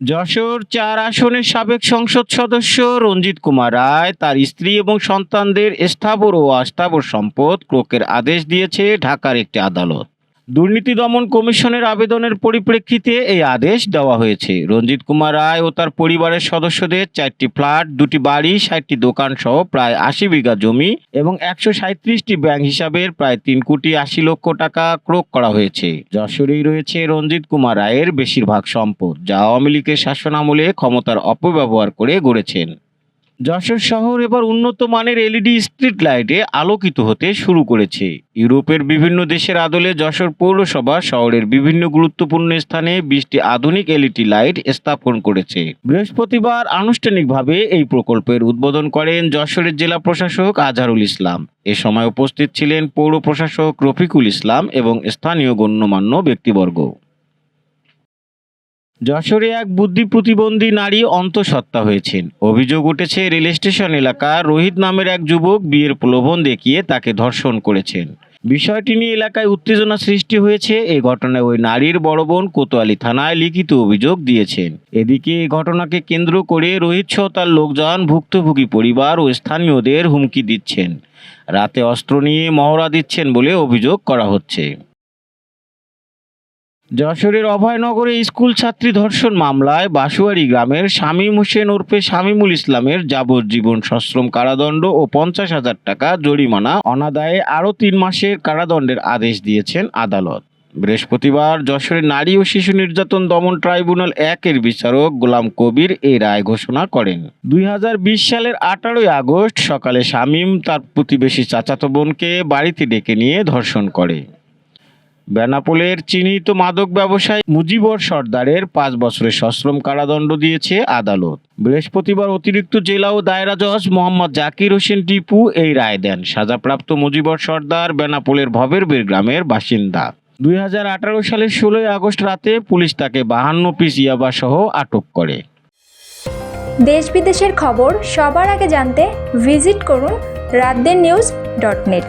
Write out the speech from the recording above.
যশোর চার আসনের সাবেক সংসদ সদস্য রঞ্জিত কুমার রায় তার স্ত্রী এবং সন্তানদের স্থাবর ও অস্থাবর সম্পদ ক্রোকের আদেশ দিয়েছে ঢাকার একটি আদালত। দুর্নীতি দমন কমিশনের আবেদনের পরিপ্রেক্ষিতে এই আদেশ দেওয়া হয়েছে। রঞ্জিত কুমার রায় ও তার পরিবারের সদস্যদের চারটি ফ্ল্যাট, দুটি বাড়ি, ষাটটি দোকান সহ প্রায় আশি বিঘা জমি এবং একশো সাঁত্রিশটি ব্যাংক হিসাবের প্রায় তিন কোটি আশি লক্ষ টাকা ক্রোক করা হয়েছে। যশোরেই রয়েছে রঞ্জিত কুমার রায়ের বেশিরভাগ সম্পদ, যা আওয়ামী লীগের শাসনামলে ক্ষমতার অপব্যবহার করে গড়েছেন। যশোর শহর এবার উন্নত মানের এলইডি স্ট্রিট লাইটে আলোকিত হতে শুরু করেছে। ইউরোপের বিভিন্ন দেশের আদলে যশোর পৌরসভা শহরের বিভিন্ন গুরুত্বপূর্ণ স্থানে বিশটি আধুনিক এলইডি লাইট স্থাপন করেছে। বৃহস্পতিবার আনুষ্ঠানিকভাবে এই প্রকল্পের উদ্বোধন করেন যশোরের জেলা প্রশাসক আজহারুল ইসলাম। এ সময় উপস্থিত ছিলেন পৌর প্রশাসক রফিকুল ইসলাম এবং স্থানীয় গণ্যমান্য ব্যক্তিবর্গ। যশোরে এক বুদ্ধি প্রতিবন্ধী নারী অন্তঃসত্ত্বা হয়েছেন। অভিযোগ উঠেছে, রেল স্টেশন এলাকার রোহিত নামের এক যুবক বিয়ের প্রলোভন দেখিয়ে তাকে ধর্ষণ করেছেন। বিষয়টি নিয়ে এলাকায় উত্তেজনা সৃষ্টি হয়েছে। এই ঘটনায় ওই নারীর বড় বোন কোতোয়ালি থানায় লিখিত অভিযোগ দিয়েছেন। এদিকে এই ঘটনাকে কেন্দ্র করে রোহিত সহ তার লোকজন ভুক্তভোগী পরিবার ও স্থানীয়দের হুমকি দিচ্ছেন। রাতে অস্ত্র নিয়ে মহড়া দিচ্ছেন বলে অভিযোগ করা হচ্ছে। যশোরের অভয়নগরে স্কুল ছাত্রী ধর্ষণ মামলায় বাসুয়ারি গ্রামের শামীম হোসেন ওরফে শামীমুল ইসলামের যাবজ্জীবন সশ্রম কারাদণ্ড ও পঞ্চাশ হাজার টাকা জরিমানা। অনাদায়ে আরও তিন মাসের কারাদণ্ডের আদেশ দিয়েছেন আদালত। বৃহস্পতিবার যশোরের নারী ও শিশু নির্যাতন দমন ট্রাইব্যুনাল একের বিচারক গোলাম কবির এই রায় ঘোষণা করেন। দুই হাজার বিশ সালের আঠারোই আগস্ট সকালে শামীম তার প্রতিবেশী চাচাতো বোনকে বাড়িতে ডেকে নিয়ে ধর্ষণ করে। বেনাপোলের চিহ্নিত মাদক ব্যবসায়ী মুজিবর সর্দারের পাঁচ বছরের সশ্রম কারাদণ্ড দিয়েছে আদালত। বৃহস্পতিবার অতিরিক্ত জেলা ও দায়রা জজ মোহাম্মদ জাকির হোসেন টিপু এই রায় দেন। সাজাপ্রাপ্ত মুজিবর সর্দার বেনাপোলের ভবেরবের গ্রামের বাসিন্দা। দুই হাজার আঠারো সালের ষোলোই আগস্ট রাতে পুলিশ তাকে বাহান্ন পিস ইয়াবা সহ আটক করে। দেশ বিদেশের খবর সবার আগে জানতে ভিজিট করুন রাতদের নিউজ ডট নেট।